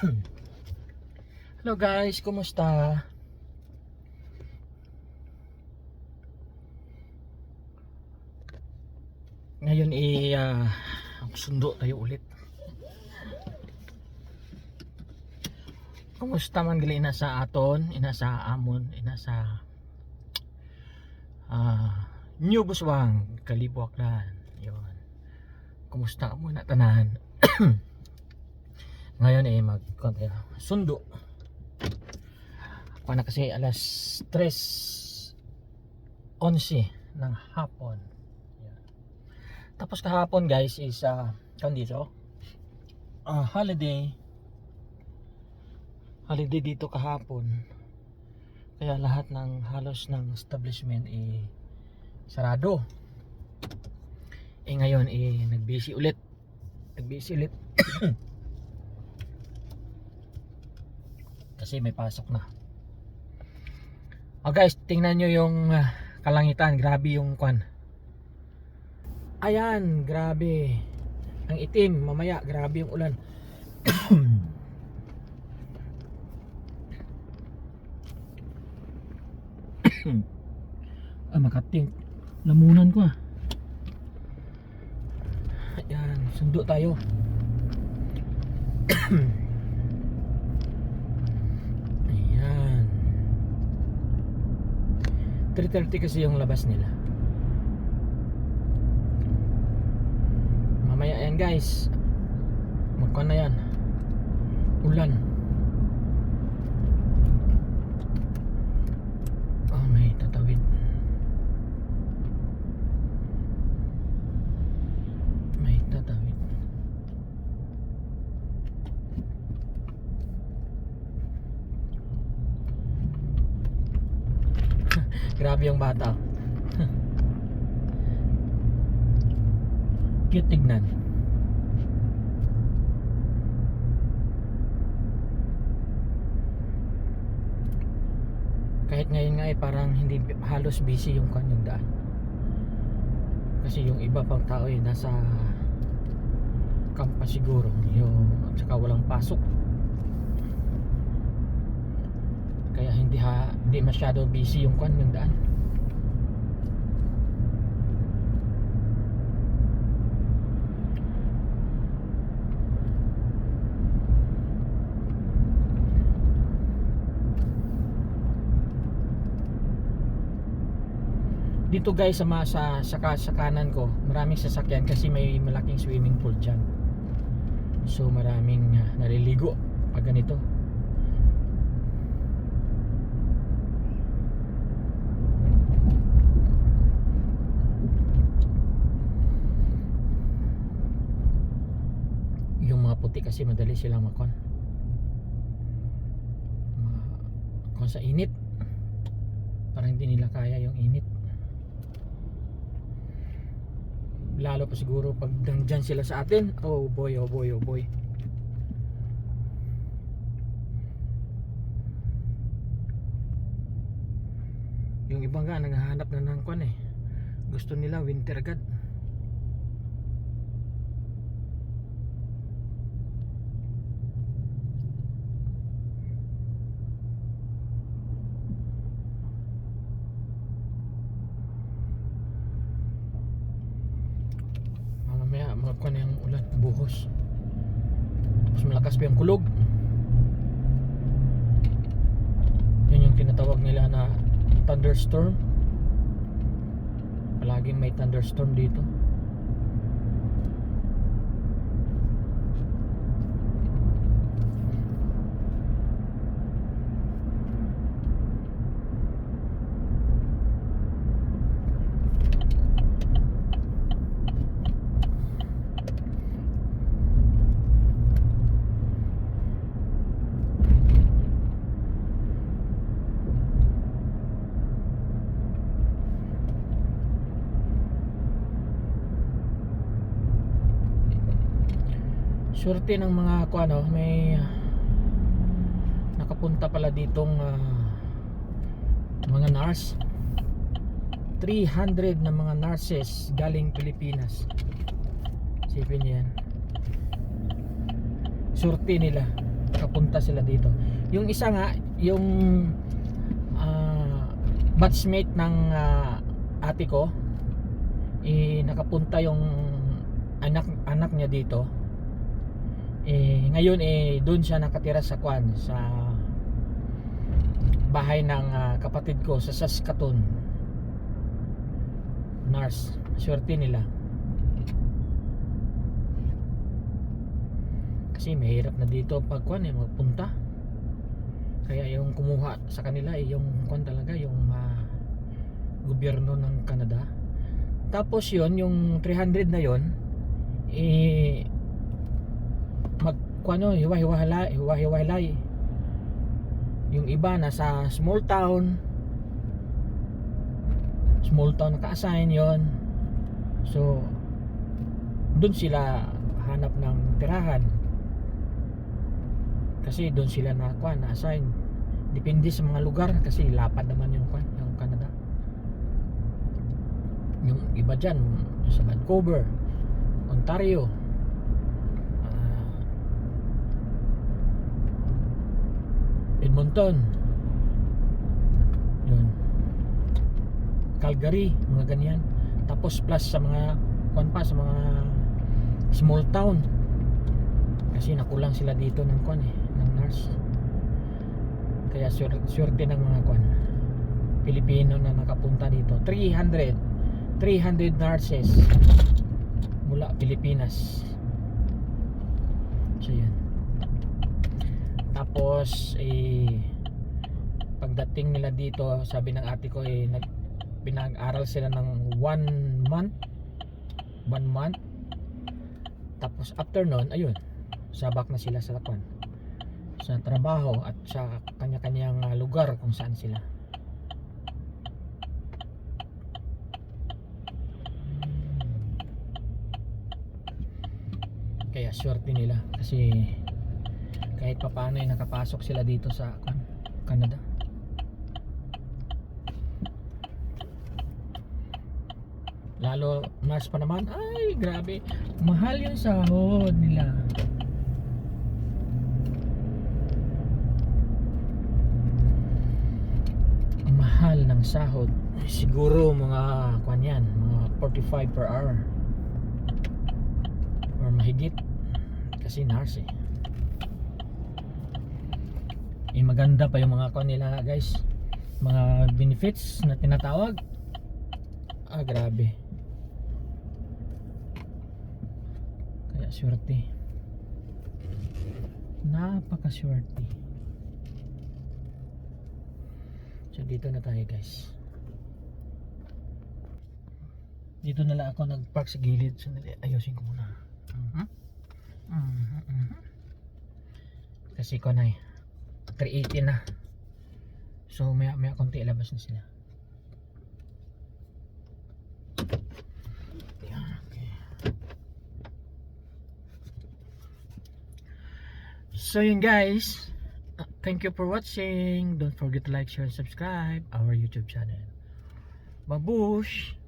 Hello guys, kumusta? Ngayon i ah, sundo tayo ulit. Kumusta man gali ina sa aton, ina sa amon, ina sa ah New Buswang, Kalibuaklan. Yon. Kumusta ka muna tanan? Ngayon eh mag sundo. Ako na kasi alas 3 11 ng hapon. Yan. Tapos kahapon guys is uh, dito uh, holiday holiday dito kahapon kaya lahat ng halos ng establishment eh sarado eh ngayon eh nagbisi ulit nagbisi ulit kasi may pasok na. Oh guys tingnan nyo yung ah, kalangitan. Grabe yung kwan. Ayan grabe. Ang itim mamaya grabe yung ulan. Ah makating lamunan ko ah. Ayan sundo tayo ayan 3.30 kasi yung labas nila. Mamaya yan guys. Magkano na yan. Ulan oh may tatawid may tatawid grabe yung bata. Cute tignan. Kahit ngayon nga eh parang hindi halos busy yung kanyang daan. Kasi yung iba pang tao eh nasa kampa siguro yung at saka walang pasok kaya hindi ha hindi masyado busy yung kanyang daan. Dito guys sa, sa, sa, sa kanan ko maraming sasakyan kasi may malaking swimming pool dyan. So maraming ah, naliligo pag ganito yung mga puti kasi madali silang makon makon sa init parang hindi nila kaya yung init. Lalo pa siguro pag dyan sila sa atin oh boy oh boy oh boy. Yung iba nga naghahanap na ng kwan eh. Gusto nila winter agad mamaya magkwan na yung ulan buhos. Tapos malakas pa yung kulog. Yun yung tinatawag nila na thunderstorm. Palaging may thunderstorm dito Swerte ng mga ko ano, may nakapunta pala ditong ah, mga nurse. 300 na mga nurses galing Pilipinas. Sipin niyo yan. Swerte nila. nakapunta sila dito. Yung isa nga, yung ah, batchmate ng ah, ate ko, eh, nakapunta yung anak anak niya dito. Eh, ngayon eh doon siya nakatira sa kwan sa bahay ng ah, kapatid ko sa Saskatoon. Nars, swerte nila. Kasi mahirap na dito pag kwan eh magpunta. Kaya yung kumuha sa kanila eh yung kwan talaga yung ah, gobyerno ng Canada. Tapos yon yung 300 na yon eh mag kuano hiwa-hiwalay, hiwa-hiwalay. Yung iba nasa small town. Small town naka-assign yon. So doon sila hanap ng tirahan. Kasi doon sila na kuan na-assign. Depende sa mga lugar kasi lapad naman yung kuan, yung Canada. Yung iba diyan sa Vancouver, Ontario, ah, Edmonton. Yun. Calgary, mga ganyan. Tapos plus sa mga kuan pa sa mga small town. Kasi nakulang sila dito ng kuan eh, ng nurse. Kaya swerte ng mga kuan. Pilipino na nakapunta dito. 300 300 nurses mula Pilipinas. So yan. Tapos eh pagdating nila dito, sabi ng ate ko eh nag pinag-aral sila ng one month. One month. Tapos after nun ayun sabak na sila sa lakwan sa trabaho at sa kanya-kanyang ah, lugar kung saan sila. Kaya swerte nila kasi kahit papaano ay nakapasok sila dito sa Canada. Lalo mas pa naman. Ay grabe. Mahal yung sahod nila. Mahal ng sahod. Siguro mga kwan yan mga 45 per hour. Or mahigit. Kasi nurse eh eh maganda pa yung mga kwan nila guys. Mga benefits na tinatawag. Ah grabe. Kaya swerte. Napakaswerte. So dito na tayo guys. Dito na lang ako nag-park sa gilid. Sandali ayusin ko muna. Mhm. Mhm, mhm. kasi ko na eh 380 na. So maya maya konti ilabas na sila. Okay. so yun guys. Uh, thank you for watching. Don't forget to like share and subscribe our youtube channel. Babush